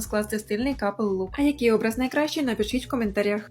скласти стильний капел лук. А який образ найкращий, напишіть в коментарях.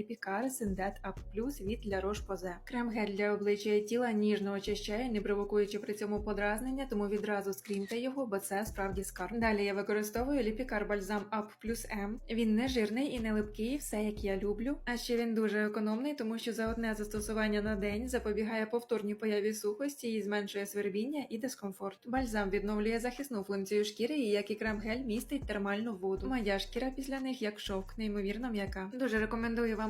крем-гелі Ліпікар Синдет Ап Плюс від для Roche Posay. Крем-гель для обличчя і тіла ніжно очищає, не провокуючи при цьому подразнення, тому відразу скріньте його, бо це справді скарб. Далі я використовую Ліпікар Бальзам Ап Плюс М. Він не жирний і не липкий, все як я люблю. А ще він дуже економний, тому що за одне застосування на день запобігає повторній появі сухості і зменшує свербіння і дискомфорт. Бальзам відновлює захисну функцію шкіри, і як і крем-гель містить термальну воду. Моя шкіра після них як шовк, неймовірно м'яка. Дуже рекомендую вам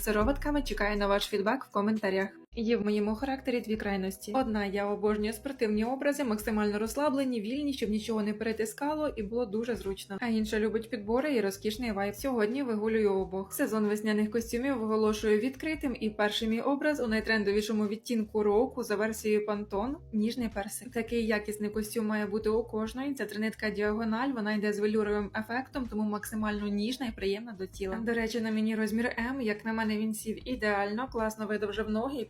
сироватками, чекаю на ваш фідбек в коментарях. Є в моєму характері дві крайності. Одна я обожнюю спортивні образи, максимально розслаблені, вільні, щоб нічого не перетискало і було дуже зручно. А інша любить підбори і розкішний вайб. Сьогодні вигулюю обох. Сезон весняних костюмів оголошую відкритим, і перший мій образ у найтрендовішому відтінку року за версією Pantone – ніжний персик. Такий якісний костюм має бути у кожної. Ця тринитка діагональ, вона йде з велюровим ефектом, тому максимально ніжна і приємна до тіла. До речі, на мені розмір М, як на мене він сів ідеально, класно видовжив ноги і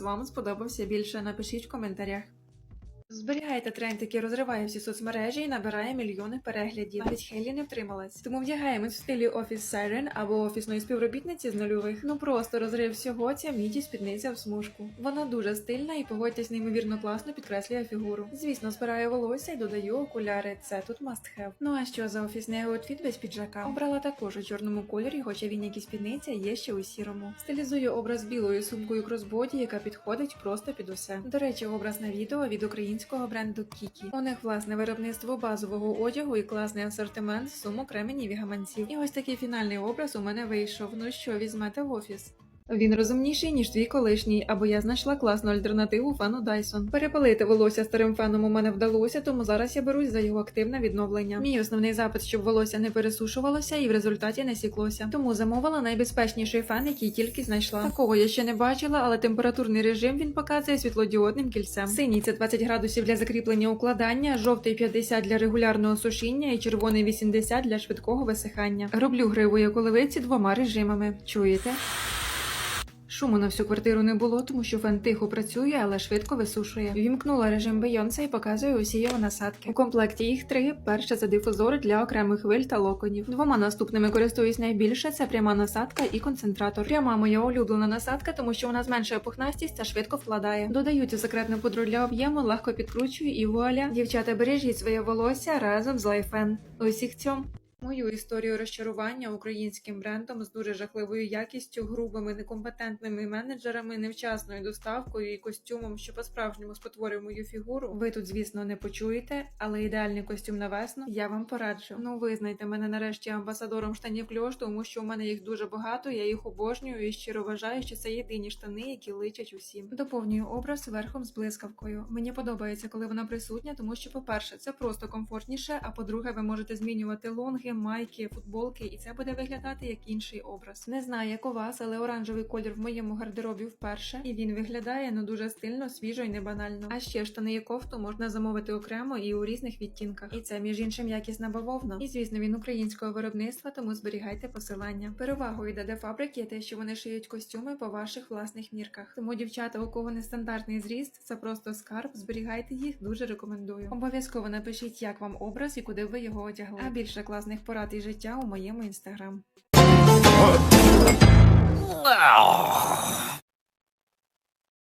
вам сподобався більше? Напишіть в коментарях. Зберігайте тренд, який розриває всі соцмережі і набирає мільйони переглядів. Навіть Хейлі не втрималась. Тому вдягаємось в стилі офіс Siren або офісної співробітниці з нульових. Ну просто розрив всього ця міді спідниця в смужку. Вона дуже стильна і погодьтесь неймовірно класно підкреслює фігуру. Звісно, збираю волосся і додаю окуляри. Це тут must have. Ну а що за офісний аутфіт без піджака? Обрала також у чорному кольорі, хоча він як і спідниця є ще у сірому. Стилізую образ білою сумкою кросбоді, яка підходить просто під усе. До речі, образ на відео від українського бренду Кікі. У них власне виробництво базового одягу і класний асортимент сумок, ременів і гаманців. І ось такий фінальний образ у мене вийшов. Ну що, візьмете в офіс? Він розумніший, ніж твій колишній, або я знайшла класну альтернативу фену Dyson. Перепалити волосся старим феном у мене вдалося, тому зараз я берусь за його активне відновлення. Мій основний запит, щоб волосся не пересушувалося і в результаті не сіклося. Тому замовила найбезпечніший фен, який тільки знайшла. Такого я ще не бачила, але температурний режим він показує світлодіодним кільцем. Синій це 20 градусів для закріплення укладання, жовтий 50 для регулярного сушіння і червоний 80 для швидкого висихання. Роблю гриву як оливиці двома режимами. Чуєте? Шуму на всю квартиру не було, тому що фен тихо працює, але швидко висушує. Вімкнула режим Бейонса і показує усі його насадки. У комплекті їх три: перша це дифузор для окремих хвиль та локонів. Двома наступними користуюсь найбільше. Це пряма насадка і концентратор. Пряма моя улюблена насадка, тому що вона зменшує пухнастість та швидко вкладає. Додаю цю секретну пудру для об'єму, легко підкручую і вуаля. Дівчата, бережіть своє волосся разом з лайфен. Усіх цьом. Мою історію розчарування українським брендом з дуже жахливою якістю, грубими, некомпетентними менеджерами, невчасною доставкою і костюмом, що по-справжньому спотворив мою фігуру. Ви тут, звісно, не почуєте, але ідеальний костюм на весну я вам пораджу. Ну, визнайте мене нарешті амбасадором штанів кльош, тому що у мене їх дуже багато. Я їх обожнюю і щиро вважаю, що це єдині штани, які личать усім. Доповнюю образ верхом з блискавкою. Мені подобається, коли вона присутня, тому що, по-перше, це просто комфортніше. А по-друге, ви можете змінювати лонги, майки, футболки, і це буде виглядати як інший образ. Не знаю, як у вас, але оранжевий колір в моєму гардеробі вперше, і він виглядає ну дуже стильно, свіжо і не банально. А ще штани і кофту можна замовити окремо і у різних відтінках. І це між іншим якісна бавовна. І звісно, він українського виробництва, тому зберігайте посилання. Перевагою ДД фабрик є те, що вони шиють костюми по ваших власних мірках. Тому дівчата, у кого нестандартний зріст, це просто скарб. Зберігайте їх, дуже рекомендую. Обов'язково напишіть, як вам образ і куди ви його одягли. А більше класних порад і життя у моєму інстаграм.